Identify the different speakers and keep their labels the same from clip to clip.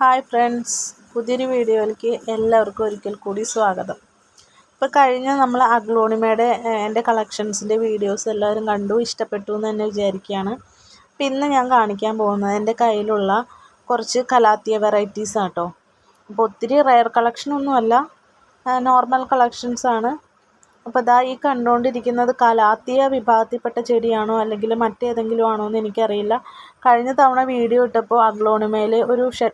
Speaker 1: Hi friends പുതിയൊരു വീഡിയോയിലേക്ക് എല്ലാവർക്കും ഒരിക്കൽ കൂടി സ്വാഗതം. ഇപ്പോൾ കഴിഞ്ഞ നമ്മൾ അഗ്ലോണിമയുടെ എന്റെ കളക്ഷൻസിന്റെ വീഡിയോസ് എല്ലാവരും കണ്ടു ഇഷ്ടപ്പെട്ടു എന്ന് തന്നെ വിചാരിക്കുകയാണ്. അപ്പോൾ ഇന്ന് ഞാൻ കാണിക്കാൻ പോകുന്നത് എന്റെ കയ്യിലുള്ള കുറച്ച് കലാത്തിയ വെറൈറ്റീസ് ആട്ടോ. അപ്പോൾ ഒത്തിരി റയർ കളക്ഷനൊന്നുമല്ല നോർമൽ കളക്ഷൻസ് ആണ്. അപ്പോൾ ഇതാ ഈ കണ്ടുകൊണ്ടിരിക്കുന്നത് കലാത്തിയ വിഭാഗത്തിൽപ്പെട്ട ചെടിയാണോ അല്ലെങ്കിൽ മറ്റേതെങ്കിലും ആണോ എന്ന് എനിക്കറിയില്ല. കഴിഞ്ഞ തവണ വീഡിയോ ഇട്ടപ്പോൾ അഗ്ലോണിമയിൽ ഒരു ഷെ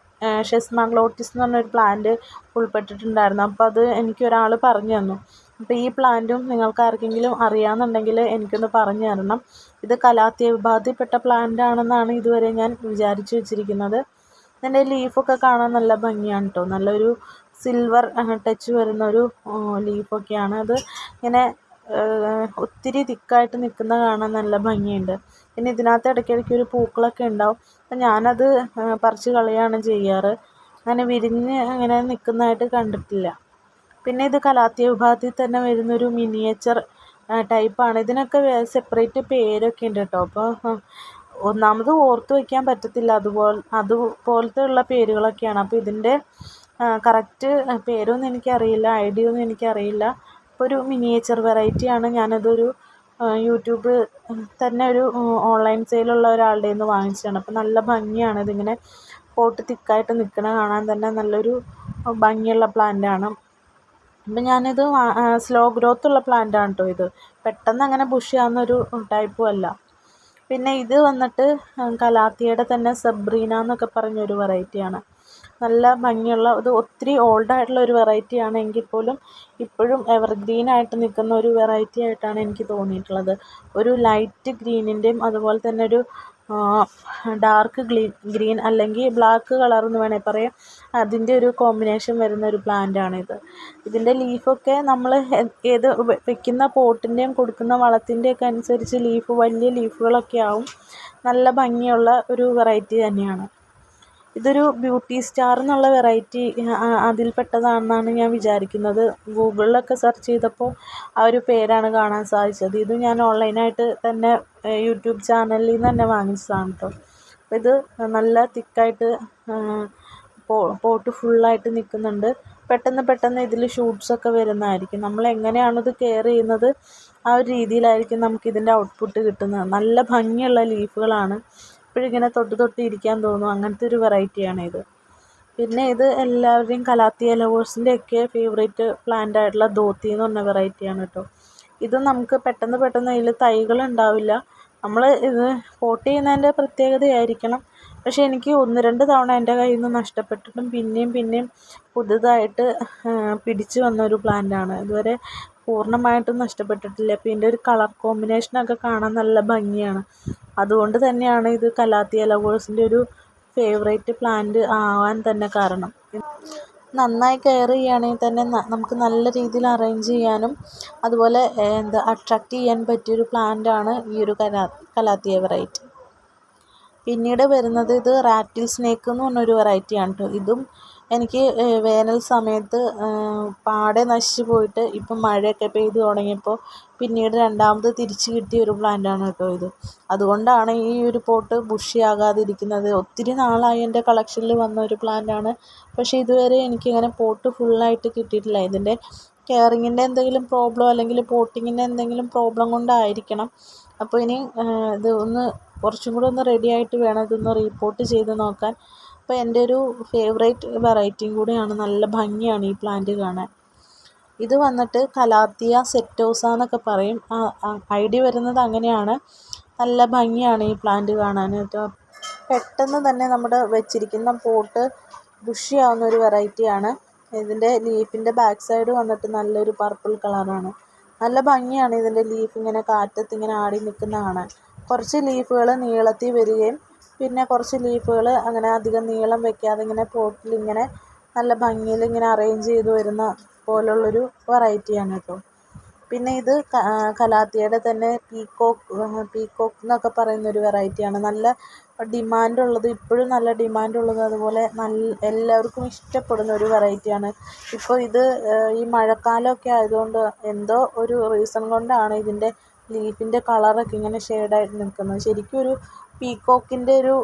Speaker 1: ഷെസ്മാഗ്ലോട്ടിസ് എന്ന് പറഞ്ഞൊരു പ്ലാന്റ് ഉൾപ്പെട്ടിട്ടുണ്ടായിരുന്നു. അപ്പോൾ അത് എനിക്കൊരാൾ പറഞ്ഞു തന്നു. അപ്പോൾ ഈ പ്ലാന്റും നിങ്ങൾക്ക് ആർക്കെങ്കിലും അറിയാമെന്നുണ്ടെങ്കിൽ എനിക്കൊന്ന് പറഞ്ഞു തരണം. ഇത് കലാത്തിയ വിഭാഗത്തിൽപ്പെട്ട പ്ലാന്റ് ആണെന്നാണ് ഇതുവരെ ഞാൻ വിചാരിച്ചു വെച്ചിരിക്കുന്നത്. ഇതിന്റെ ലീഫൊക്കെ കാണാൻ നല്ല ഭംഗിയാണ് കേട്ടോ നല്ലൊരു സിൽവർ ടച്ച് വരുന്ന ഒരു ലീഫൊക്കെയാണ് അത് ഇങ്ങനെ ഒത്തിരി തിക്കായിട്ട് നിൽക്കുന്ന കാണാൻ നല്ല ഭംഗിയുണ്ട്. പിന്നെ ഇതിനകത്ത് ഇടയ്ക്കിടയ്ക്ക് ഒരു പൂക്കളൊക്കെ ഉണ്ടാവും. അപ്പം ഞാനത് പറിച്ച് കളയുകയാണ് ചെയ്യാറ്. അങ്ങനെ വിരിഞ്ഞ് അങ്ങനെ നിൽക്കുന്നതായിട്ട് കണ്ടിട്ടില്ല. പിന്നെ ഇത് കലാത്തിയ വിഭാഗത്തിൽ തന്നെ വരുന്നൊരു മിനിയേച്ചർ ടൈപ്പാണ് ഇതിനൊക്കെ സെപ്പറേറ്റ് പേരൊക്കെ ഉണ്ട് കേട്ടോ അപ്പോൾ ഒന്നാമത് ഓർത്ത് വയ്ക്കാൻ പറ്റത്തില്ല. അതുപോലെ അതുപോലത്തെ ഉള്ള പേരുകളൊക്കെയാണ്. അപ്പോൾ ഇതിന്റെ കറക്റ്റ് പേരൊന്നും എനിക്കറിയില്ല. ഐഡിയ ഒന്നും എനിക്കറിയില്ല. അപ്പോൾ ഒരു മിനിയേച്ചർ വെറൈറ്റിയാണ് ഞാനതൊരു യൂട്യൂബ് തന്നെ ഒരു ഓൺലൈൻ സെയിലുള്ള ഒരാളുടെ നിന്ന് വാങ്ങിച്ചതാണ്. അപ്പോൾ നല്ല ഭംഗിയാണ് ഇതിങ്ങനെ പോട്ട് തിക്കായിട്ട് നിൽക്കണ കാണാൻ തന്നെ നല്ലൊരു ഭംഗിയുള്ള പ്ലാന്റാണ് അപ്പം ഞാനിത് സ്ലോ ഗ്രോത്ത് ഉള്ള പ്ലാന്റാണ് കേട്ടോ ഇത്. പെട്ടെന്ന് അങ്ങനെ ബുഷ് ആവുന്നൊരു ടൈപ്പും അല്ല. പിന്നെ ഇത് വന്നിട്ട് കലാത്തിയുടെ തന്നെ സബ്രീന എന്നൊക്കെ പറഞ്ഞൊരു വെറൈറ്റിയാണ് നല്ല ഭംഗിയുള്ള ഇത് ഒത്തിരി ഓൾഡ് ആയിട്ടുള്ള ഒരു വെറൈറ്റി ആണ് എങ്കിൽ പോലും ഇപ്പോഴും എവർഗ്രീൻ ആയിട്ട് നിൽക്കുന്ന ഒരു വെറൈറ്റി ആയിട്ടാണ് എനിക്ക് തോന്നിയിട്ടുള്ളത്. ഒരു ലൈറ്റ് ഗ്രീനിന്റെയും അതുപോലെ തന്നെ ഒരു ഡാർക്ക് ഗ്രീൻ അല്ലെങ്കിൽ ബ്ലാക്ക് കളർ എന്ന് വേണമെങ്കിൽ പറയാം. അതിന്റെ ഒരു കോമ്പിനേഷൻ വരുന്ന ഒരു പ്ലാന്റ് ഇത് ഇതിന്റെ ലീഫൊക്കെ നമ്മൾ ഏത് വെക്കുന്ന പോട്ടിന്റെയും കൊടുക്കുന്ന വളത്തിന്റെയൊക്കെ അനുസരിച്ച് ലീഫ് വലിയ ലീഫുകളൊക്കെ ആവും. നല്ല ഭംഗിയുള്ള ഒരു വെറൈറ്റി തന്നെയാണ്. ഇതൊരു ബ്യൂട്ടി സ്റ്റാർ എന്നുള്ള വെറൈറ്റി അതിൽപ്പെട്ടതാണെന്നാണ് ഞാൻ വിചാരിക്കുന്നത്. ഗൂഗിളിലൊക്കെ സെർച്ച് ചെയ്തപ്പോൾ ആ ഒരു പേരാണ് കാണാൻ സാധിച്ചത്. ഇത് ഞാൻ ഓൺലൈനായിട്ട് തന്നെ യൂട്യൂബ് ചാനലിൽ നിന്ന് തന്നെ വാങ്ങിച്ചതാണ് കേട്ടോ അപ്പോൾ ഇത് നല്ല തിക്കായിട്ട് പോട്ട് ഫുള്ളായിട്ട് നിൽക്കുന്നുണ്ട്. പെട്ടെന്ന് പെട്ടെന്ന് ഇതിൽ ഷൂട്ട്സൊക്കെ വരുന്നതായിരിക്കും. നമ്മൾ എങ്ങനെയാണോ ഇത് കെയർ ചെയ്യുന്നത് ആ ഒരു രീതിയിലായിരിക്കും നമുക്കിതിന്റെ ഔട്ട്പുട്ട് കിട്ടുന്നത്. നല്ല ഭംഗിയുള്ള ലീഫുകളാണ്. എപ്പോഴും ഇങ്ങനെ തൊട്ട് തൊട്ട് ഇരിക്കാൻ തോന്നും. അങ്ങനത്തെ ഒരു വെറൈറ്റിയാണ് ഇത് പിന്നെ ഇത് എല്ലാവരുടെയും കലാത്തിയ ലവേഴ്സിന്റെ ഒക്കെ ഫേവറേറ്റ് പ്ലാന്റ് ആയിട്ടുള്ള ധോത്തി എന്ന് പറഞ്ഞ വെറൈറ്റിയാണ് കേട്ടോ ഇത് നമുക്ക് പെട്ടെന്ന് പെട്ടെന്ന് അതിൽ തൈകൾ ഉണ്ടാവില്ല. നമ്മൾ ഇത് പോട്ട് ചെയ്യുന്നതിന്റെ പ്രത്യേകതയായിരിക്കണം. പക്ഷേ എനിക്ക് ഒന്ന് രണ്ട് തവണ എന്റെ കയ്യിൽ നിന്ന് നഷ്ടപ്പെട്ടിട്ടും പിന്നെയും പിന്നെയും പുതുതായിട്ട് പിടിച്ചു വന്ന ഒരു പ്ലാന്റാണ് ഇതുവരെ പൂർണമായിട്ടും നഷ്ടപ്പെട്ടിട്ടില്ല. അപ്പോൾ ഇതിന്റെ ഒരു കളർ കോമ്പിനേഷനൊക്കെ കാണാൻ നല്ല ഭംഗിയാണ്. അതുകൊണ്ട് തന്നെയാണ് ഇത് കലാത്തിയ ലവേഴ്സിന്റെ ഒരു ഫേവറേറ്റ് പ്ലാന്റ് ആവാൻ തന്നെ കാരണം. നന്നായി കെയർ ചെയ്യുകയാണെങ്കിൽ തന്നെ നമുക്ക് നല്ല രീതിയിൽ അറേഞ്ച് ചെയ്യാനും അതുപോലെ എന്താ അട്രാക്റ്റ് ചെയ്യാൻ പറ്റിയൊരു പ്ലാന്റാണ് ഈ ഒരു കലാ കലാത്തിയ വെറൈറ്റി. പിന്നീട് വരുന്നത് ഇത് റാറ്റിൽ സ്നേക്ക് എന്ന് പറഞ്ഞൊരു വെറൈറ്റിയാണ് കേട്ടോ ഇതും എനിക്ക് വേനൽ സമയത്ത് പാടെ നശിച്ച് പോയിട്ട് ഇപ്പം മഴയൊക്കെ പെയ്ത് തുടങ്ങിയപ്പോൾ പിന്നീട് രണ്ടാമത് തിരിച്ച് കിട്ടിയ ഒരു പ്ലാന്റാണ് കേട്ടോ ഇത്. അതുകൊണ്ടാണ് ഈ ഒരു പോട്ട് ബുഷി ആകാതിരിക്കുന്നത് ഒത്തിരി നാളായി എന്റെ കളക്ഷനിൽ വന്ന ഒരു പ്ലാന്റാണ് പക്ഷേ ഇതുവരെ എനിക്കിങ്ങനെ പോട്ട് ഫുള്ളായിട്ട് കിട്ടിയിട്ടില്ല. ഇതിന്റെ കെയറിങ്ങിന്റെ എന്തെങ്കിലും പ്രോബ്ലം അല്ലെങ്കിൽ പോട്ടിങ്ങിന്റെ എന്തെങ്കിലും പ്രോബ്ലം കൊണ്ടായിരിക്കണം. അപ്പോൾ ഇനി ഇത് ഒന്ന് കുറച്ചും കൂടെ ഒന്ന് റെഡി ആയിട്ട് വേണം ഇതൊന്ന് റീപോർട്ട് ചെയ്ത് നോക്കാൻ. അപ്പോൾ എന്റെ ഒരു ഫേവറേറ്റ് വെറൈറ്റിയും കൂടിയാണ് നല്ല ഭംഗിയാണ് ഈ പ്ലാന്റ് കാണാൻ. ഇത് വന്നിട്ട് കലാത്തിയ സെറ്റോസ എന്നൊക്കെ പറയും. ഐഡി വരുന്നത് അങ്ങനെയാണ്. നല്ല ഭംഗിയാണ് ഈ പ്ലാന്റ് കാണാൻ. പെട്ടെന്ന് തന്നെ നമ്മുടെ വെച്ചിരിക്കുന്ന പോട്ട് ബുഷിയാവുന്ന ഒരു വെറൈറ്റിയാണ് ഇതിന്റെ ലീഫിന്റെ ബാക്ക് സൈഡ് വന്നിട്ട് നല്ലൊരു പർപ്പിൾ കളറാണ് നല്ല ഭംഗിയാണ് ഇതിന്റെ ലീഫ് ഇങ്ങനെ കാറ്റത്ത് ഇങ്ങനെ ആടി നിൽക്കുന്ന കാണാൻ. കുറച്ച് ലീഫുകൾ നീളത്തിൽ വരികയും പിന്നെ കുറച്ച് ലീഫുകൾ അങ്ങനെ അധികം നീളം വെക്കാതെ ഇങ്ങനെ പോട്ടിലിങ്ങനെ നല്ല ഭംഗിയിൽ ഇങ്ങനെ അറേഞ്ച് ചെയ്ത് വരുന്ന പോലുള്ളൊരു വെറൈറ്റിയാണ് കേട്ടോ. പിന്നെ ഇത് കലാത്തിയുടെ തന്നെ പീക്കോക്ക് പീക്കോക്ക് എന്നൊക്കെ പറയുന്ന ഒരു വെറൈറ്റിയാണ് നല്ല ഡിമാൻഡുള്ളത് ഇപ്പോഴും നല്ല ഡിമാൻഡുള്ളത് അതുപോലെ നല്ല എല്ലാവർക്കും ഇഷ്ടപ്പെടുന്ന ഒരു വെറൈറ്റിയാണ് ഇപ്പോൾ ഇത് ഈ മഴക്കാലമൊക്കെ ആയതുകൊണ്ട് എന്തോ ഒരു റീസൺ കൊണ്ടാണ് ഇതിന്റെ ലീഫിന്റെ കളറൊക്കെ ഇങ്ങനെ ഷെയ്ഡായിട്ട് നിൽക്കുന്നത്. ശരിക്കും ഒരു പീക്കോക്കിന്റെ ഒരു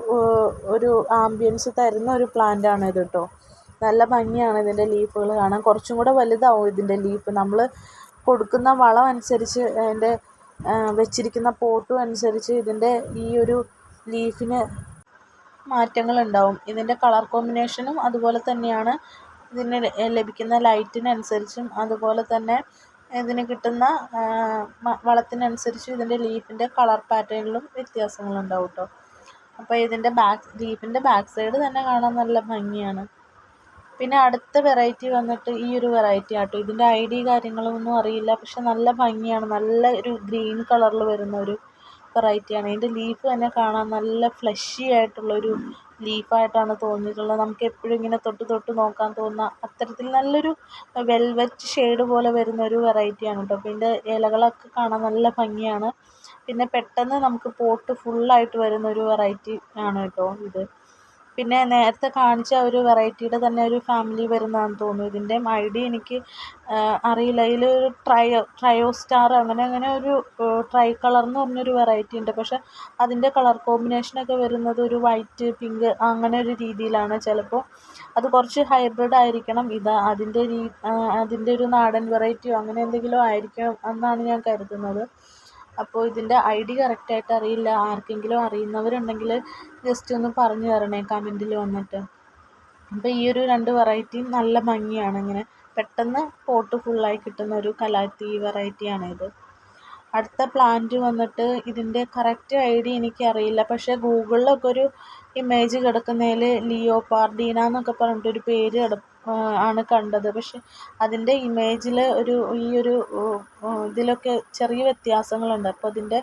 Speaker 1: ഒരു ആംബിയൻസ് തരുന്ന ഒരു പ്ലാന്റ് ആണ് ഇത് കേട്ടോ നല്ല ഭംഗിയാണ് ഇതിന്റെ ലീഫുകൾ കാണാൻ. കുറച്ചും കൂടെ വലുതാവും ഇതിന്റെ ലീഫ് നമ്മൾ കൊടുക്കുന്ന വളം അനുസരിച്ച് അതിന്റെ വെച്ചിരിക്കുന്ന പോട്ടും അനുസരിച്ച് ഇതിന്റെ ഈ ഒരു ലീഫിന് മാറ്റങ്ങൾ ഉണ്ടാവും ഇതിന്റെ കളർ കോമ്പിനേഷനും അതുപോലെ തന്നെയാണ്. ഇതിന് ലഭിക്കുന്ന ലൈറ്റിനനുസരിച്ചും അതുപോലെ തന്നെ ഇതിന് കിട്ടുന്ന വളത്തിനനുസരിച്ച് ഇതിന്റെ ലീഫിന്റെ കളർ പാറ്റേണിലും വ്യത്യാസങ്ങളുണ്ടാവും കേട്ടോ അപ്പോൾ ഇതിന്റെ ബാക്ക് ലീഫിന്റെ ബാക്ക് സൈഡ് തന്നെ കാണാൻ നല്ല ഭംഗിയാണ്. പിന്നെ അടുത്ത വെറൈറ്റി വന്നിട്ട് ഈ ഒരു വെറൈറ്റി ആട്ടോ. ഇതിന്റെ ഐ ഡി കാര്യങ്ങളൊന്നും അറിയില്ല പക്ഷെ നല്ല ഭംഗിയാണ്. നല്ല ഒരു ഗ്രീൻ കളറിൽ വരുന്ന ഒരു വെറൈറ്റിയാണ് ഇതിന്റെ ലീഫ് തന്നെ കാണാൻ നല്ല ഫ്ലഷി ആയിട്ടുള്ളൊരു ലീഫായിട്ടാണ് തോന്നിയിട്ടുള്ളത്. നമുക്ക് എപ്പോഴും ഇങ്ങനെ തൊട്ട് തൊട്ട് നോക്കാൻ തോന്നുന്ന അത്തരത്തിൽ നല്ലൊരു വെൽവെറ്റ് ഷെയ്ഡ് പോലെ വരുന്ന ഒരു വെറൈറ്റിയാണ് കേട്ടോ. പിന്നെ ഇലകളൊക്കെ കാണാൻ നല്ല ഭംഗിയാണ്. പിന്നെ പെട്ടെന്ന് നമുക്ക് പോട്ട് ഫുള്ളായിട്ട് വരുന്ന ഒരു വെറൈറ്റി ആണ് കേട്ടോ ഇത്. പിന്നെ നേരത്തെ കാണിച്ച ഒരു വെറൈറ്റിയുടെ തന്നെ ഒരു ഫാമിലി വരുന്നതാണെന്ന് തോന്നുന്നു. ഇതിന്റെ ഐ ഡി എനിക്ക് അറിയില്ല. ഇതിലൊരു ട്രയോ ട്രയോ സ്റ്റാർ അങ്ങനെ അങ്ങനെ ഒരു ട്രൈ കളർ എന്ന് പറഞ്ഞൊരു വെറൈറ്റി ഉണ്ട്. പക്ഷെ അതിന്റെ കളർ കോമ്പിനേഷനൊക്കെ വരുന്നത് ഒരു വൈറ്റ് പിങ്ക് അങ്ങനെ ഒരു രീതിയിലാണ്. ചിലപ്പോൾ അത് കുറച്ച് ഹൈബ്രിഡ് ആയിരിക്കണം. ഇത് അതിന്റെ രീ അതിന്റെ ഒരു നാടൻ വെറൈറ്റിയോ അങ്ങനെ എന്തെങ്കിലും ആയിരിക്കണം എന്നാണ് ഞാൻ കരുതുന്നത്. അപ്പോൾ ഇതിന്റെ ഐ ഡി കറക്റ്റായിട്ട് അറിയില്ല. ആർക്കെങ്കിലും അറിയുന്നവരുണ്ടെങ്കിൽ ജസ്റ്റ് ഒന്ന് പറഞ്ഞു തരണേ കമന്റിൽ വന്നിട്ട്. അപ്പോൾ ഈ ഒരു രണ്ട് വെറൈറ്റിയും നല്ല ഭംഗിയാണ് ഇങ്ങനെ. പെട്ടെന്ന് പോട്ട് ഫുള്ളായി കിട്ടുന്ന ഒരു കലാത്തി വെറൈറ്റിയാണ് ഇത്. അടുത്ത പ്ലാന്റ് വന്നിട്ട് ഇതിന്റെ കറക്റ്റ് ഐ ഡി എനിക്കറിയില്ല. പക്ഷേ ഗൂഗിളിലൊക്കെ ഒരു ഇമേജ് കിടക്കുന്നതിൽ ലിയോപാർഡീന എന്നൊക്കെ പറഞ്ഞിട്ടൊരു പേര് ആണ് കണ്ടത്. പക്ഷെ അതിന്റെ ഇമേജിൽ ഒരു ഈ ഒരു ഇതിലൊക്കെ ചെറിയ വ്യത്യാസങ്ങളുണ്ട്. അപ്പോൾ അതിന്റെ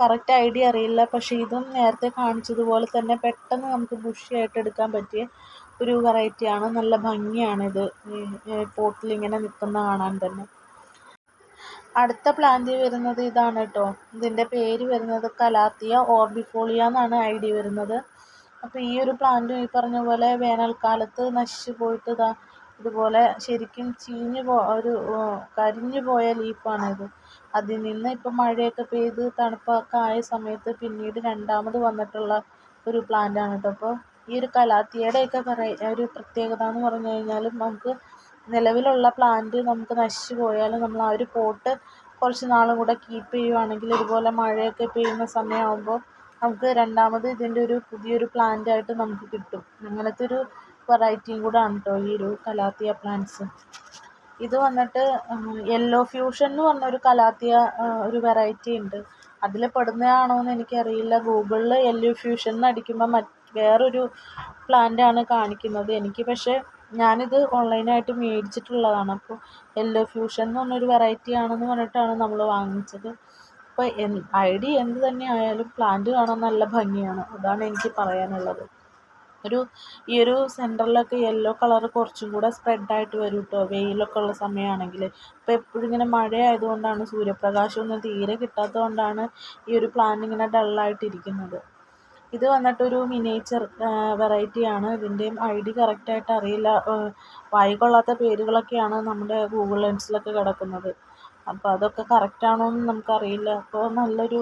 Speaker 1: കറക്റ്റ് ഐഡിയ അറിയില്ല. പക്ഷേ ഇതും നേരത്തെ കാണിച്ചതുപോലെ തന്നെ പെട്ടെന്ന് നമുക്ക് ബുഷിയായിട്ട് എടുക്കാൻ പറ്റിയ ഒരു വെറൈറ്റിയാണ് നല്ല ഭംഗിയാണിത് പോട്ടിലിങ്ങനെ നിൽക്കുന്ന കാണാൻ തന്നെ. അടുത്ത പ്ലാന്റ് വരുന്നത് ഇതാണ് കേട്ടോ. ഇതിന്റെ പേര് വരുന്നത് കലാത്തിയ ഓർബിഫോളിയ എന്നാണ് ഐ ഡി വരുന്നത്. അപ്പോൾ ഈ ഒരു പ്ലാന്റും ഈ പറഞ്ഞ പോലെ വേനൽക്കാലത്ത് നശിച്ചു പോയിട്ട് ഇതാ ഇതുപോലെ ശരിക്കും ചീഞ്ഞു പോ ഒരു കരിഞ്ഞു പോയ ലീഫാണിത് അതിൽ നിന്ന് ഇപ്പം മഴയൊക്കെ പെയ്ത് തണുപ്പൊക്കെ ആയ സമയത്ത് പിന്നീട് രണ്ടാമത് വന്നിട്ടുള്ള ഒരു പ്ലാന്റാണ് കേട്ടോ അപ്പോൾ ഈ ഒരു കലാത്തിയയുടെയൊക്കെ പറയ ഒരു പ്രത്യേകത എന്ന് പറഞ്ഞു കഴിഞ്ഞാൽ നമുക്ക് നിലവിലുള്ള പ്ലാന്റ് നമുക്ക് നശിച്ചു പോയാലും നമ്മൾ ആ ഒരു പോട്ട് കുറച്ച് നാളും കൂടെ കീപ്പ് ചെയ്യുവാണെങ്കിൽ ഇതുപോലെ മഴയൊക്കെ പെയ്യുന്ന സമയമാകുമ്പോൾ നമുക്ക് രണ്ടാമത് ഇതിന്റെ ഒരു പുതിയൊരു പ്ലാന്റായിട്ട് നമുക്ക് കിട്ടും. അങ്ങനത്തെ ഒരു വെറൈറ്റിയും കൂടെ ആണ് കേട്ടോ ഈ ഒരു കലാത്തിയ പ്ലാന്റ്സ് ഇത് വന്നിട്ട് യെല്ലോ ഫ്യൂഷൻ എന്ന് പറഞ്ഞൊരു കലാത്തിയ ഒരു വെറൈറ്റി ഉണ്ട്. അതിൽ പെടുന്നതാണോ എന്ന് എനിക്കറിയില്ല. ഗൂഗിളിൽ യെല്ലോ ഫ്യൂഷൻ എന്ന് അടിക്കുമ്പോൾ മറ്റ് വേറൊരു ആണ് കാണിക്കുന്നത്. എനിക്ക് പക്ഷേ ഞാനിത് ഓൺലൈനായിട്ട് മേടിച്ചിട്ടുള്ളതാണ്. അപ്പോൾ യെല്ലോ ഫ്യൂഷൻ എന്ന് പറഞ്ഞൊരു വെറൈറ്റി ആണെന്ന് പറഞ്ഞിട്ടാണ് നമ്മൾ വാങ്ങിച്ചത്. അപ്പോൾ ഐ ഡി എന്ത് തന്നെ ആയാലും പ്ലാന്റ് കാണാൻ നല്ല ഭംഗിയാണ്. അതാണ് എനിക്ക് പറയാനുള്ളത്. ഒരു ഈ ഒരു സെന്ററിലൊക്കെ യെല്ലോ കളർ കുറച്ചും കൂടെ സ്പ്രെഡായിട്ട് വരും കേട്ടോ വെയിലൊക്കെ ഉള്ള സമയമാണെങ്കിൽ ഇപ്പോൾ എപ്പോഴും ഇങ്ങനെ മഴ ആയതുകൊണ്ടാണ് സൂര്യപ്രകാശമൊന്നും തീരെ കിട്ടാത്തത് കൊണ്ടാണ് ഈ ഒരു പ്ലാന്റ് ഇങ്ങനെ ഡള്ളായിട്ടിരിക്കുന്നത് ഇത് വന്നിട്ടൊരു മിനിയേച്ചർ വെറൈറ്റിയാണ് ഇതിന്റെയും ഐ ഡി കറക്റ്റായിട്ട് അറിയില്ല. വായിക്കൊള്ളാത്ത പേരുകളൊക്കെയാണ് നമ്മുടെ ഗൂഗിൾ ലെൻസിലൊക്കെ കിടക്കുന്നത്. അപ്പോൾ അതൊക്കെ കറക്റ്റാണോ എന്ന് നമുക്കറിയില്ല. അപ്പോൾ നല്ലൊരു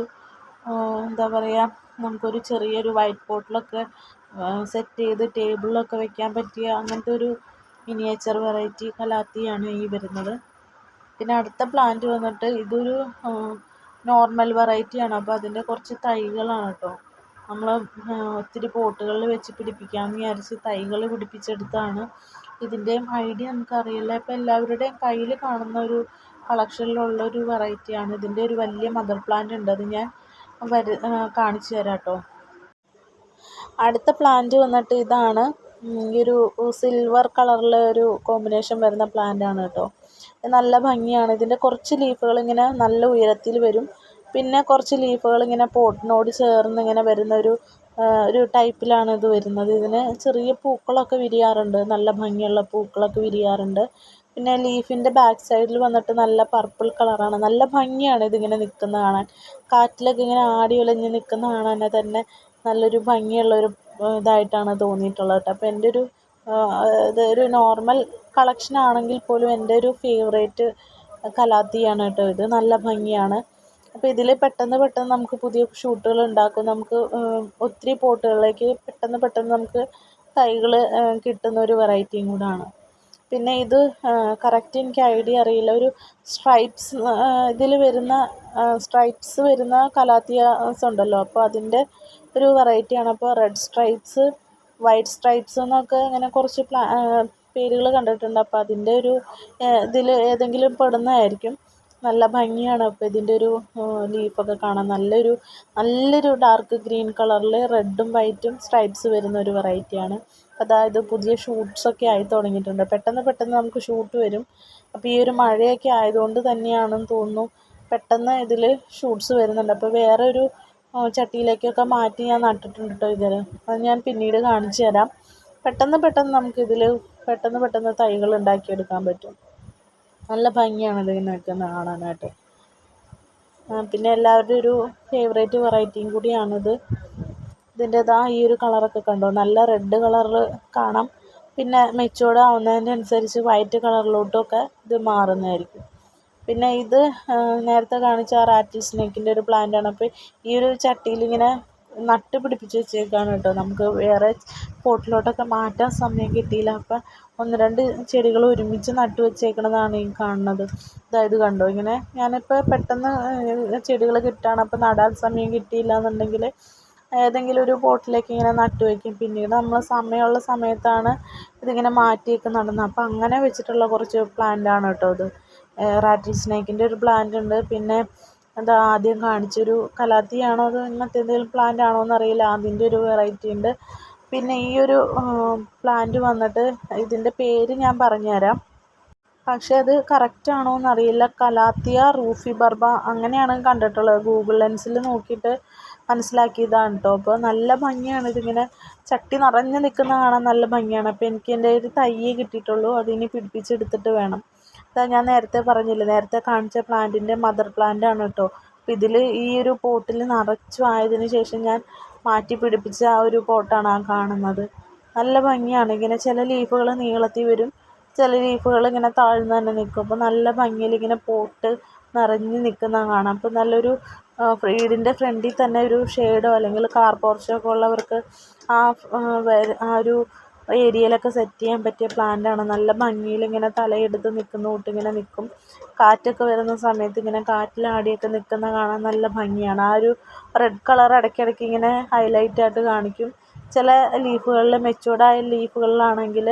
Speaker 1: എന്താ പറയുക നമുക്കൊരു ചെറിയൊരു വൈറ്റ് ബോട്ടിലൊക്കെ സെറ്റ് ചെയ്ത് ടേബിളിലൊക്കെ വെക്കാൻ പറ്റിയ അങ്ങനത്തെ ഒരു മിനിയേച്ചർ വെറൈറ്റി കലാത്തിയാണ് ഈ വരുന്നത്. പിന്നെ അടുത്ത പ്ലാന്റ് വന്നിട്ട് ഇതൊരു നോർമൽ വെറൈറ്റിയാണ് അപ്പോൾ അതിന്റെ കുറച്ച് തൈകളാണ് കേട്ടോ. നമ്മൾ ഒത്തിരി പോട്ടുകളിൽ വെച്ച് പിടിപ്പിക്കാമെന്ന് വിചാരിച്ച് തൈകൾ പിടിപ്പിച്ചെടുത്താണ്. ഇതിന്റെയും ഐഡിയ നമുക്കറിയില്ല. ഇപ്പോൾ എല്ലാവരുടെയും കയ്യിൽ കാണുന്ന ഒരു കളക്ഷനിലുള്ള ഒരു വെറൈറ്റിയാണ്. ഇതിന്റെ ഒരു വലിയ മദർ പ്ലാന്റ് ഉണ്ട്. അത് ഞാൻ വരു കാണിച്ചു തരാം കേട്ടോ അടുത്ത പ്ലാന്റ് വന്നിട്ട് ഇതാണ്. ഈ ഒരു സിൽവർ കളറിലെ ഒരു കോമ്പിനേഷൻ വരുന്ന പ്ലാന്റ് ആണ് കേട്ടോ. നല്ല ഭംഗിയാണ്. ഇതിന്റെ കുറച്ച് ലീഫുകൾ ഇങ്ങനെ നല്ല ഉയരത്തിൽ വരും. പിന്നെ കുറച്ച് ലീഫുകൾ ഇങ്ങനെ പോട്ടിനോട് ചേർന്ന് ഇങ്ങനെ വരുന്ന ഒരു ഒരു ടൈപ്പിലാണ് ഇത് വരുന്നത്. ഇതിന് ചെറിയ പൂക്കളൊക്കെ വിരിയാറുണ്ട്. നല്ല ഭംഗിയുള്ള പൂക്കളൊക്കെ വിരിയാറുണ്ട്. പിന്നെ ലീഫിന്റെ ബാക്ക് സൈഡിൽ വന്നിട്ട് നല്ല പർപ്പിൾ കളറാണ് നല്ല ഭംഗിയാണ് ഇതിങ്ങനെ നിൽക്കുന്നത് കാണാൻ. കാറ്റിലൊക്കെ ഇങ്ങനെ ആടി ഉലഞ്ഞ് നിൽക്കുന്ന കാണാൻ തന്നെ നല്ലൊരു ഭംഗിയുള്ളൊരു ഇതായിട്ടാണ് തോന്നിയിട്ടുള്ളത് കേട്ടോ. അപ്പോൾ എന്റെ ഒരു ഇതൊരു നോർമൽ കളക്ഷൻ ആണെങ്കിൽ പോലും എന്റെ ഒരു ഫേവറേറ്റ് കലാത്തിയാണ് കേട്ടോ ഇത്. നല്ല ഭംഗിയാണ്. അപ്പോൾ ഇതിൽ പെട്ടെന്ന് പെട്ടെന്ന് നമുക്ക് പുതിയ ഷൂട്ടുകൾ ഉണ്ടാക്കും. നമുക്ക് ഒത്തിരി പോട്ടുകളിലേക്ക് പെട്ടെന്ന് പെട്ടെന്ന് നമുക്ക് തൈകൾ കിട്ടുന്ന ഒരു വെറൈറ്റിയും കൂടാണ് പിന്നെ ഇത് കറക്റ്റ് എനിക്ക് ഐഡിയ അറിയില്ല. ഒരു സ്ട്രൈപ്സ് ഇതിൽ വരുന്ന സ്ട്രൈപ്സ് വരുന്ന കലാത്തിയാസ് ഉണ്ടല്ലോ. അപ്പോൾ അതിന്റെ ഒരു വെറൈറ്റിയാണ് അപ്പോൾ റെഡ് സ്ട്രൈപ്സ് വൈറ്റ് സ്ട്രൈപ്സ് എന്നൊക്കെ ഇങ്ങനെ കുറച്ച് പ്ലാ പേരുകൾ കണ്ടിട്ടുണ്ട്. അപ്പോൾ അതിന്റെ ഒരു ഇതിൽ ഏതെങ്കിലും പെടുന്നതായിരിക്കും. നല്ല ഭംഗിയാണ്. അപ്പോൾ ഇതിന്റെ ഒരു ലീഫൊക്കെ കാണാൻ നല്ലൊരു നല്ലൊരു ഡാർക്ക് ഗ്രീൻ കളറിൽ റെഡും വൈറ്റും സ്ട്രൈപ്സ് വരുന്ന ഒരു വെറൈറ്റിയാണ് അതായത് പുതിയ ഷൂട്ട്സൊക്കെ ആയി തുടങ്ങിയിട്ടുണ്ട്. പെട്ടെന്ന് പെട്ടെന്ന് നമുക്ക് ഷൂട്ട് വരും. അപ്പോൾ ഈ ഒരു മഴയൊക്കെ ആയതുകൊണ്ട് തന്നെയാണെന്ന് തോന്നുന്നു. പെട്ടെന്ന് ഇതിൽ ഷൂട്ട്സ് വരുന്നുണ്ട്. അപ്പോൾ വേറെ ഒരു ചട്ടിയിലേക്കൊക്കെ മാറ്റി ഞാൻ നട്ടിട്ടുണ്ട് കേട്ടോ ഇതിൽ അത് ഞാൻ പിന്നീട് കാണിച്ചു തരാം. പെട്ടെന്ന് പെട്ടെന്ന് നമുക്കിതിൽ പെട്ടെന്ന് പെട്ടെന്ന് തൈകൾ ഉണ്ടാക്കിയെടുക്കാൻ പറ്റും. നല്ല ഭംഗിയാണ് ഇതിനൊക്കെ കാണാനായിട്ട്. പിന്നെ എല്ലാവരുടെയും ഒരു ഫേവറേറ്റ് വെറൈറ്റിയും കൂടിയാണിത്. ഇതിന്റെ ഇതാ ഈ ഒരു കളറൊക്കെ കണ്ടോ? നല്ല റെഡ് കളറിൽ കാണാം. പിന്നെ മെച്ചുവേർഡ് ആവുന്നതിനനുസരിച്ച് വൈറ്റ് കളറിലോട്ടൊക്കെ ഇത് മാറുന്നതായിരിക്കും. പിന്നെ ഇത് നേരത്തെ കാണിച്ച ആ റാറ്റിൽ സ്നേക്കിന്റെ ഒരു പ്ലാന്റാണ് അപ്പോൾ ഈ ഒരു ചട്ടിയിൽ ഇങ്ങനെ നട്ട് പിടിപ്പിച്ച് വെച്ചേക്കാണ് കേട്ടോ. നമുക്ക് വേറെ പോട്ടിലോട്ടൊക്കെ മാറ്റാൻ സമയം കിട്ടിയില്ല. അപ്പം ഒന്ന് രണ്ട് ചെടികൾ ഒരുമിച്ച് നട്ട് വെച്ചേക്കണതാണ് ഈ കാണുന്നത്. അതായത് കണ്ടോ? ഇങ്ങനെ ഞാനിപ്പോൾ പെട്ടെന്ന് ചെടികൾ കിട്ടാണ്. അപ്പോൾ നടാൻ സമയം കിട്ടിയില്ല എന്നുണ്ടെങ്കിൽ ഏതെങ്കിലും ഒരു പോട്ടിലേക്ക് ഇങ്ങനെ നട്ടു വയ്ക്കും പിന്നീട് നമ്മൾ സമയമുള്ള സമയത്താണ് ഇതിങ്ങനെ മാറ്റിയൊക്കെ നടുന്നത്. അപ്പം അങ്ങനെ വെച്ചിട്ടുള്ള കുറച്ച് പ്ലാന്റാണ് കേട്ടോ ഇത്. റാറ്റിൽ സ്നേക്കിന്റെ ഒരു പ്ലാന്റ് ഉണ്ട്. പിന്നെ എന്താ ആദ്യം കാണിച്ചൊരു കലാത്തിയാണോ അത് മറ്റേതെങ്കിലും പ്ലാന്റ് ആണോ എന്നറിയില്ല. അതിന്റെ ഒരു വെറൈറ്റി ഉണ്ട്. പിന്നെ ഈ ഒരു പ്ലാന്റ് വന്നിട്ട് ഇതിന്റെ പേര് ഞാൻ പറഞ്ഞുതരാം. പക്ഷേ അത് കറക്റ്റ് ആണോ എന്നറിയില്ല. കലാത്തിയ റൂഫി ബർബ അങ്ങനെയാണ് കണ്ടിട്ടുള്ളത്. ഗൂഗിൾ ലെൻസിൽ നോക്കിയിട്ട് മനസ്സിലാക്കിയതാണ് കേട്ടോ അപ്പോൾ നല്ല ഭംഗിയാണ് ഇതിങ്ങനെ ചട്ടി നിറഞ്ഞു നിൽക്കുന്ന കാണാൻ നല്ല ഭംഗിയാണ്. അപ്പോൾ എനിക്ക് എന്റെ ഒരു തയ്യേ കിട്ടിയിട്ടുള്ളൂ. അതിനി പിടിപ്പിച്ചെടുത്തിട്ട് വേണം. അതാ ഞാൻ നേരത്തെ പറഞ്ഞില്ലേ നേരത്തെ കാണിച്ച പ്ലാന്റിന്റെ മദർ പ്ലാന്റ് ആണ് കേട്ടോ അപ്പോൾ ഇതിൽ ഈ ഒരു പോട്ടിൽ നിറച്ചു ആയതിനു ശേഷം ഞാൻ മാറ്റി പിടിപ്പിച്ച ആ ഒരു പോട്ടാണ് ആ കാണുന്നത്. നല്ല ഭംഗിയാണ്. ഇങ്ങനെ ചില ലീഫുകൾ നീളത്തിൽ വരും ചില ലീഫുകൾ ഇങ്ങനെ താഴ്ന്നു തന്നെ നിൽക്കും. അപ്പോൾ നല്ല ഭംഗിയിൽ ഇങ്ങനെ പോട്ട് നിറഞ്ഞു നിൽക്കുന്ന കാണാം. അപ്പോൾ നല്ലൊരു വീടിന്റെ ഫ്രണ്ടിൽ തന്നെ ഒരു ഷെയ്ഡോ അല്ലെങ്കിൽ കാർ പോർച്ചോ ഒക്കെ ഉള്ളവർക്ക് ആ ആ ഒരു ഏരിയയിലൊക്കെ സെറ്റ് ചെയ്യാൻ പറ്റിയ പ്ലാന്റാണ് നല്ല ഭംഗിയിലിങ്ങനെ തലയെടുത്ത് നിൽക്കുന്ന കൂട്ടിങ്ങനെ നിൽക്കും. കാറ്റൊക്കെ വരുന്ന സമയത്ത് ഇങ്ങനെ കാറ്റിലാടിയൊക്കെ നിൽക്കുന്ന കാണാൻ നല്ല ഭംഗിയാണ്. ആ ഒരു റെഡ് കളർ ഇടയ്ക്കിടയ്ക്ക് ഇങ്ങനെ ഹൈലൈറ്റ് ആയിട്ട് കാണിക്കും. ചില ലീഫുകളിൽ മെച്ചൂർഡായ ലീഫുകളിലാണെങ്കിൽ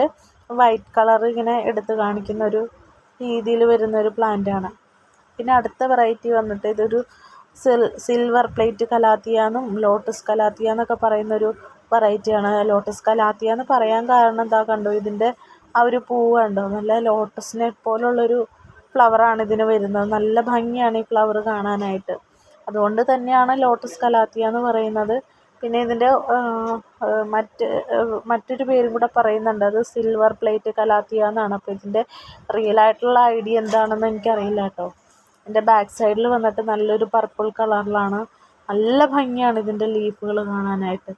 Speaker 1: വൈറ്റ് കളർ ഇങ്ങനെ എടുത്ത് കാണിക്കുന്ന ഒരു രീതിയിൽ വരുന്ന ഒരു പ്ലാന്റാണ് പിന്നെ അടുത്ത വെറൈറ്റി വന്നിട്ട് ഇതൊരു സിൽവർ പ്ലേറ്റ് കലാത്തിയ എന്നും ലോട്ടസ് കലാത്തിയ എന്നൊക്കെ പറയുന്നൊരു വെറൈറ്റിയാണ് ലോട്ടസ് കലാത്തിയ എന്ന് പറയാൻ കാരണം എന്താ കണ്ടോ? ഇതിന്റെ ആ ഒരു പൂവ് കണ്ടോ? നല്ല ലോട്ടസിനെ പോലുള്ളൊരു ഫ്ലവറാണ് ഇതിന് വരുന്നത്. നല്ല ഭംഗിയാണ് ഈ ഫ്ലവർ കാണാനായിട്ട്. അതുകൊണ്ട് തന്നെയാണ് ലോട്ടസ് കലാത്തിയ എന്ന് പറയുന്നത്. പിന്നെ ഇതിന്റെ മറ്റ് മറ്റൊരു പേരും കൂടെ പറയുന്നുണ്ട്. അത് സിൽവർ പ്ലേറ്റ് കലാത്തിയ എന്നാണ്. അപ്പോൾ ഇതിന്റെ റിയൽ ആയിട്ടുള്ള ഐഡിയ എന്താണെന്ന് എനിക്കറിയില്ല കേട്ടോ. ഇതിന്റെ ബാക്ക് സൈഡിൽ വന്നിട്ട് നല്ലൊരു പർപ്പിൾ കളറിലാണ്. നല്ല ഭംഗിയാണ് ഇതിന്റെ ലീഫുകൾ കാണാനായിട്ട്.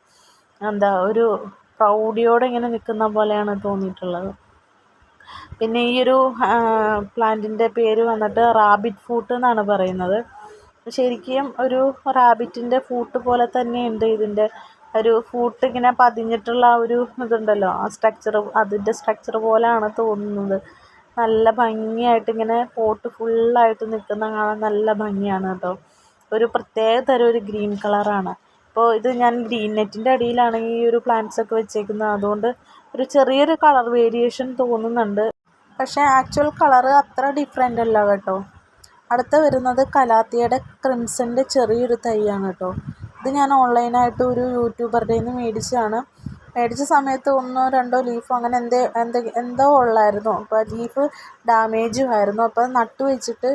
Speaker 1: എന്താ ഒരു പ്രൗഢിയോടെ ഇങ്ങനെ നിൽക്കുന്ന പോലെയാണ് തോന്നിയിട്ടുള്ളത്. പിന്നെ ഈ ഒരു പ്ലാന്റിന്റെ പേര് വന്നിട്ട് റാബിറ്റ് ഫൂട്ട് എന്നാണ് പറയുന്നത്. ശരിക്കും ഒരു റാബിറ്റിന്റെ ഫൂട്ട് പോലെ തന്നെയുണ്ട് ഇതിന്റെ. ഒരു ഫൂട്ട് ഇങ്ങനെ പതിഞ്ഞിട്ടുള്ള ഒരു ഇതുണ്ടല്ലോ ആ സ്ട്രക്ചർ അതിന്റെ സ്ട്രക്ചർ പോലെയാണ് തോന്നുന്നത്. നല്ല ഭംഗിയായിട്ട് ഇങ്ങനെ പോട്ട് ഫുള്ളായിട്ട് നിൽക്കുന്ന കാണാൻ നല്ല ഭംഗിയാണ് കേട്ടോ. ഒരു പ്രത്യേക തരം ഒരു ഗ്രീൻ കളറാണ് അപ്പോൾ ഇത് ഞാൻ ഗ്രീൻ നെറ്റിന്റെ അടിയിലാണ് ഈ ഒരു പ്ലാന്റ്സ് ഒക്കെ വെച്ചേക്കുന്നത്. അതുകൊണ്ട് ഒരു ചെറിയൊരു കളർ വേരിയേഷൻ തോന്നുന്നുണ്ട്. പക്ഷേ ആക്ച്വൽ കളറ് അത്ര ഡിഫറെന്റ് അല്ല കേട്ടോ. അടുത്ത വരുന്നത് കലാത്തിയുടെ ക്രിംസന്റെ ചെറിയൊരു തൈയാണ് കേട്ടോ. ഇത് ഞാൻ ഓൺലൈനായിട്ട് ഒരു യൂട്യൂബറുടെ നിന്ന് മേടിച്ചതാണ്. മേടിച്ച സമയത്ത് ഒന്നോ രണ്ടോ ലീഫോ അങ്ങനെ എന്തേ എന്തെ എന്തോ ഉള്ളായിരുന്നു. അപ്പോൾ ലീഫ് ഡാമേജും ആയിരുന്നു. അപ്പോൾ നട്ടു വെച്ചിട്ട്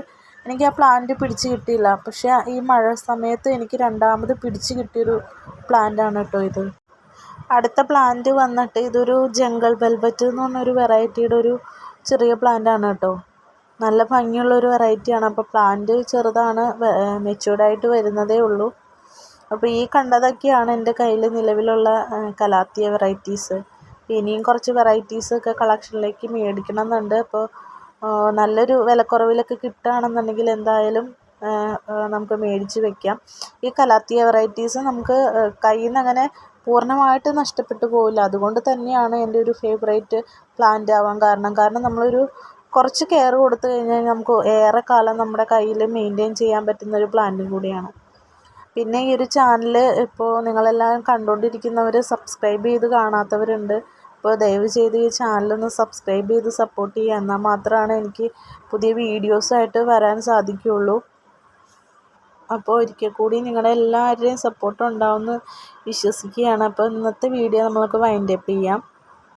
Speaker 1: എനിക്ക് ആ പ്ലാന്റ് പിടിച്ച് കിട്ടിയില്ല. പക്ഷേ ഈ മഴ സമയത്ത് എനിക്ക് രണ്ടാമത് പിടിച്ച് കിട്ടിയൊരു പ്ലാന്റാണ് കേട്ടോ ഇത്. അടുത്ത പ്ലാന്റ് വന്നിട്ട് ഇതൊരു ജംഗിൾ വെൽവെറ്റ് എന്ന് പറഞ്ഞൊരു വെറൈറ്റിയുടെ ഒരു ചെറിയ പ്ലാന്റാണ് കേട്ടോ. നല്ല ഭംഗിയുള്ള ഒരു വെറൈറ്റിയാണ് അപ്പോൾ പ്ലാന്റ് ചെറുതാണ് മെച്യൂർഡായിട്ട് വരുന്നതേ ഉള്ളൂ. അപ്പോൾ ഈ കണ്ടതൊക്കെയാണ് എന്റെ കയ്യിൽ നിലവിലുള്ള കലാത്തിയ വെറൈറ്റീസ് ഇനിയും കുറച്ച് വെറൈറ്റീസ് ഒക്കെ കളക്ഷനിലേക്ക് മേടിക്കണം എന്നുണ്ട് അപ്പോൾ നല്ലൊരു വിലക്കുറവിലൊക്കെ കിട്ടുകയാണെന്നുണ്ടെങ്കിൽ എന്തായാലും നമുക്ക് മേടിച്ച് വെക്കാം. ഈ കലാത്തിയ വെറൈറ്റീസ് നമുക്ക് കയ്യിൽ നിന്ന് അങ്ങനെ പൂർണമായിട്ട് നഷ്ടപ്പെട്ടു പോവില്ല. അതുകൊണ്ട് തന്നെയാണ് എന്റെ ഒരു ഫേവറേറ്റ് പ്ലാന്റ് ആവാൻ കാരണം. കാരണം നമ്മളൊരു കുറച്ച് കെയർ കൊടുത്തു കഴിഞ്ഞാൽ നമുക്ക് ഏറെക്കാലം നമ്മുടെ കയ്യിൽ മെയിന്റെയിൻ ചെയ്യാൻ പറ്റുന്ന ഒരു പ്ലാന്റും കൂടിയാണ്. പിന്നെ ഈ ഒരു ചാനൽ ഇപ്പോൾ നിങ്ങളെല്ലാം കണ്ടുകൊണ്ടിരിക്കുന്നവർ സബ്സ്ക്രൈബ് ചെയ്ത് കാണാത്തവരുണ്ട്. അപ്പോൾ ദയവ് ചെയ്ത് ഈ ചാനലൊന്ന് സബ്സ്ക്രൈബ് ചെയ്ത് സപ്പോർട്ട് ചെയ്യുക. എന്നാൽ മാത്രമാണ് എനിക്ക് പുതിയ വീഡിയോസായിട്ട് വരാൻ സാധിക്കുകയുള്ളൂ. അപ്പോൾ ഒരിക്കൽ കൂടി നിങ്ങളുടെ എല്ലാവരുടെയും സപ്പോർട്ട് ഉണ്ടാവുമെന്ന് വിശ്വസിക്കുകയാണ്. അപ്പോൾ ഇന്നത്തെ വീഡിയോ നമ്മൾക്ക് വൈൻഡപ്പ് ചെയ്യാം.